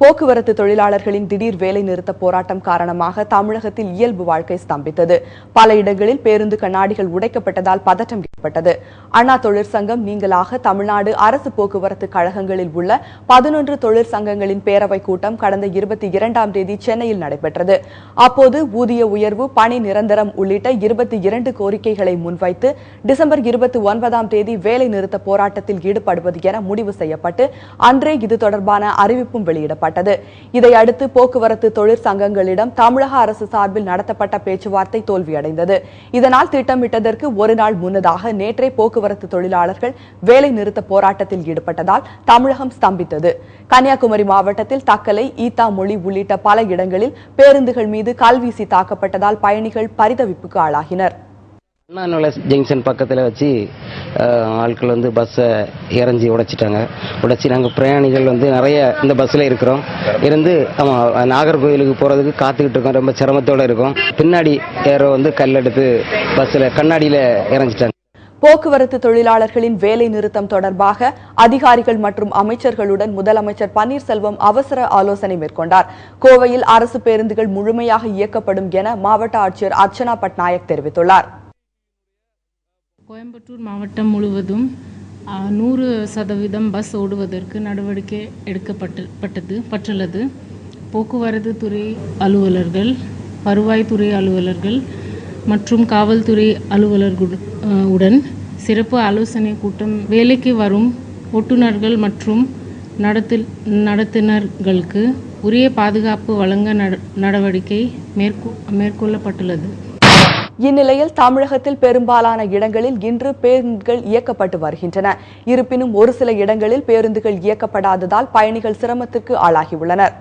போக்குவரத்து தொழிலாளர்களின் திடீர் வேலை நிறுத்த போராட்டம் காரணமாக தமிழகத்தில் இயல்பு வாழ்க்கை ஸ்தம்பித்தது. பல இடங்களில் பேருந்து கண்ணாடிகள் உடைக்கப்பட்டதால் பதட்டம் ஏற்பட்டது. அண்ணா தொழிற்சங்கம் நீங்களாக தமிழ்நாடு அரசு போக்குவரத்து கழகங்களில் உள்ள பதினொன்று தொழிற்சங்கங்களின் பேரவைக் கூட்டம் கடந்த இருபத்தி இரண்டாம் தேதி சென்னையில் நடைபெற்றது. அப்போது ஊதிய உயர்வு பணி நிரந்தரம் உள்ளிட்ட இருபத்தி இரண்டு கோரிக்கைகளை முன்வைத்து டிசம்பர் இருபத்தி ஒன்பதாம் தேதி வேலை நிறுத்த போராட்டத்தில் ஈடுபடுவது என முடிவு செய்யப்பட்டு அன்றே இது தொடர்பான அறிவிப்பும் வெளியிடப்பட்டது. இதையடுத்து போக்குவரத்து தொழிற்சங்கங்களிடம் தமிழக அரசு சார்பில் நடத்தப்பட்ட பேச்சுவார்த்தை தோல்வியடைந்தது. இதனால் திட்டமிட்டதற்கு ஒரு நாள் முன்னதாக நேற்றே போக்குவரத்து தொழிலாளர்கள் வேலை நிறுத்த போராட்டத்தில் ஈடுபட்டதால் தமிழகம் ஸ்தம்பித்தது. கன்னியாகுமரி மாவட்டத்தில் தக்கலை ஈத்தா மொழி உள்ளிட்ட பல இடங்களில் பேருந்துகள் மீது கல்வீசி தாக்கப்பட்டதால் பயணிகள் பரிதவிப்புக்கு ஆளாகினர். அண்ணா ஜங்ஷன் பக்கத்தில் வச்சு ஆட்கள் வந்து பஸ்ஸை இறஞ்சி உடைச்சிட்டாங்க. உடைச்சி நாங்கள் பிரயாணிகள் வந்து நிறைய இந்த பஸ்ஸில் இருக்கிறோம். இருந்து ஆமாம் நாகர்கோவிலுக்கு போகிறதுக்கு காத்துக்கிட்டு இருக்கோம். ரொம்ப சிரமத்தோடு இருக்கோம். பின்னாடி யாரோ வந்து கல்லெடுத்து பஸ்ஸில் கண்ணாடியில் இறஞ்சிட்டாங்க. போக்குவரத்து தொழிலாளர்களின் வேலை நிறுத்தம் தொடர்பாக அதிகாரிகள் மற்றும் அமைச்சர்களுடன் முதலமைச்சர் பன்னீர்செல்வம் அவசர ஆலோசனை மேற்கொண்டார். கோவையில் அரசு பேருந்துகள் முழுமையாக இயக்கப்படும் என மாவட்ட ஆட்சியர் அர்ச்சனா பட்நாயக் தெரிவித்துள்ளார். கோயம்புத்தூர் மாவட்டம் முழுவதும் நூறு சதவீதம் பஸ் ஓடுவதற்கு நடவடிக்கை எடுக்கப்பட்டு பட்டது பட்டுள்ளது. போக்குவரத்து துறை அலுவலர்கள் வருவாய்த்துறை அலுவலர்கள் மற்றும் காவல்துறை அலுவலர்கள் உடன் சிறப்பு ஆலோசனை கூட்டம் வேலைக்கு வரும் ஓட்டுநர்கள் மற்றும் நடத்து நடத்துனர்களுக்கு உரிய பாதுகாப்பு வழங்க நட- நடவடிக்கை மேற்கொ மேற்கொள்ளப்பட்டுள்ளது. இந்நிலையில் தமிழகத்தில் பெரும்பாலான இடங்களில் இன்று பேருந்துகள் இயக்கப்பட்டு வருகின்றன. இருப்பினும் ஒரு சில இடங்களில் பேருந்துகள் இயக்கப்படாததால் பயணிகள் சிரமத்திற்கு ஆளாகியுள்ளனர்.